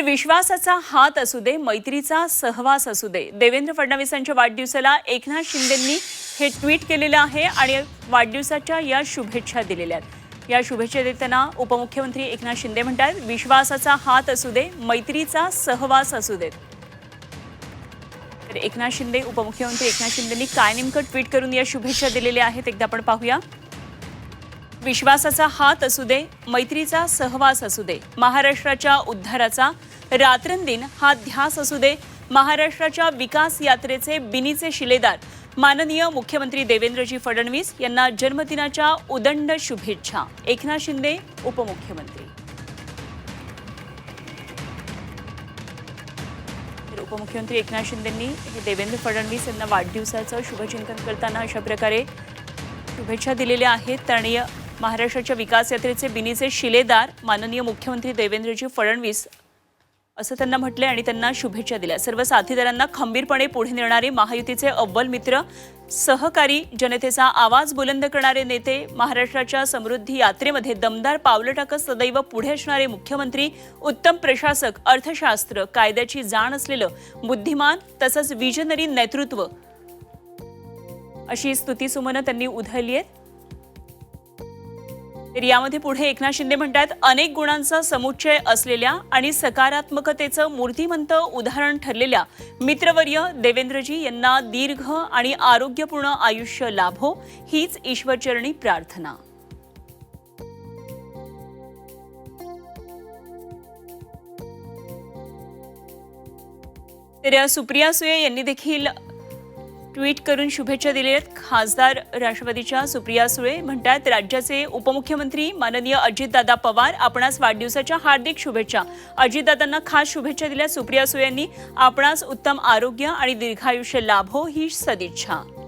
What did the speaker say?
विश्वासाचा हात असू दे मैत्रीचा सहवास असू दे. देवेंद्र फडणवीसांच्या वाढदिवसाला एकनाथ शिंदेंनी हे ट्विट केलेलं आहे आणि वाढदिवसाच्या या शुभेच्छा दिलेल्या आहेत. या शुभेच्छा देताना उपमुख्यमंत्री एकनाथ शिंदे म्हणतात विश्वासाचा हात असू दे मैत्रीचा सहवास असू देत. तर एकनाथ शिंदे उपमुख्यमंत्री एकनाथ शिंदेंनी काय नेमकं ट्विट करून या शुभेच्छा दिलेल्या आहेत एकदा आपण पाहूया. विश्वासाचा हात असू दे मैत्रीचा सहवास असू दे महाराष्ट्राच्या उद्धाराचा रात्रंदिन हा ध्यास असू दे महाराष्ट्राच्या विकास यात्रेचे बिनीचे शिलेदार माननीय मुख्यमंत्री देवेंद्रजी फडणवीस यांना जन्मदिनाच्या उदंड शुभेच्छा. एकनाथ शिंदे उपमुख्यमंत्री. उपमुख्यमंत्री एकनाथ शिंदेंनी हे देवेंद्र फडणवीस यांना वाढदिवसाचं शुभचिंतन करताना अशा प्रकारे शुभेच्छा दिलेल्या आहेत. आणि महाराष्ट्राच्या विकास यात्रेचे बिनीचे शिलेदार माननीय मुख्यमंत्री देवेंद्रजी फडणवीस असं त्यांना म्हटलंय आणि त्यांना शुभेच्छा दिल्या. सर्व साथीदारांना खंबीरपणे पुढे नेणारे महायुतीचे अव्वल मित्र सहकारी जनतेचा आवाज बुलंद करणारे नेते महाराष्ट्राच्या समृद्धी यात्रेमध्ये दमदार पावलं टाकत सदैव पुढे असणारे मुख्यमंत्री उत्तम प्रशासक अर्थशास्त्र कायद्याची जाण असलेलं बुद्धिमान तसंच विजनरी नेतृत्व अशी स्तुतीसुमनं त्यांनी उधळली आहेत. तर यामध्ये पुढे एकनाथ शिंदे म्हणतात अनेक गुणांचा समुच्चय असलेल्या आणि सकारात्मकतेचं मूर्तिमंत उदाहरण ठरलेल्या मित्रवर्य देवेंद्रजी यांना दीर्घ आणि आरोग्यपूर्ण आयुष्य लाभो हीच ईश्वरचरणी प्रार्थना. तर सुप्रिया सुये यांनी देखील ट्विट करून शुभेच्छा दिल्या आहेत. खासदार राष्ट्रवादीच्या सुप्रिया सुळे म्हणतात राज्याचे उपमुख्यमंत्री माननीय अजितदादा पवार आपणास वाढदिवसाच्या हार्दिक शुभेच्छा. अजितदादांना खास शुभेच्छा दिल्या सुप्रिया सुळे यांनी. आपणास उत्तम आरोग्य आणि दीर्घायुष्य लाभो ही सदिच्छा.